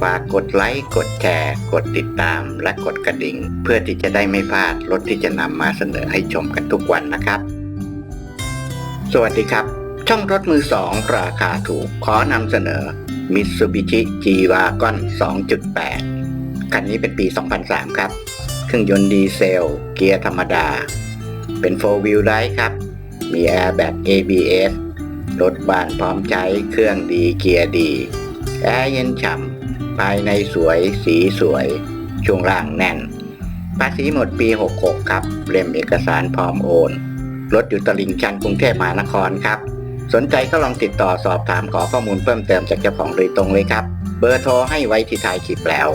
ฝากกดไลค์ กดแชร์ กดติดตาม และกดกระดิ่ง เพื่อที่จะได้ไม่พลาดรถที่จะนำมาเสนอให้ชมกันทุกวันนะครับ สวัสดีครับ ช่องรถมือสองราคาถูกขอนำเสนอ Mitsubishi G-Wagon 2.8 คันนี้เป็นปี 2003 ครับ เครื่องยนต์ดีเซล เกียร์ธรรมดา เป็น 4 Wheel Drive ครับ มีแอร์แบ็ก ABS รถบ้านพร้อมใช้เครื่องดีเกียร์ดี แอร์เย็นฉ่ำ ภายในสวยสีสวย ช่วงล่างแน่น ภาษีหมดปี 66 ครับ เล่มเอกสารพร้อมโอนรถอยู่ตลิ่งชันกรุงเทพมหานครครับ สนใจก็ลองติดต่อสอบถามขอข้อมูลเพิ่มเติมจากเจ้าของโดยตรงเลยครับ เบอร์โทรให้ไว้ที่ท้ายคลิปแล้ว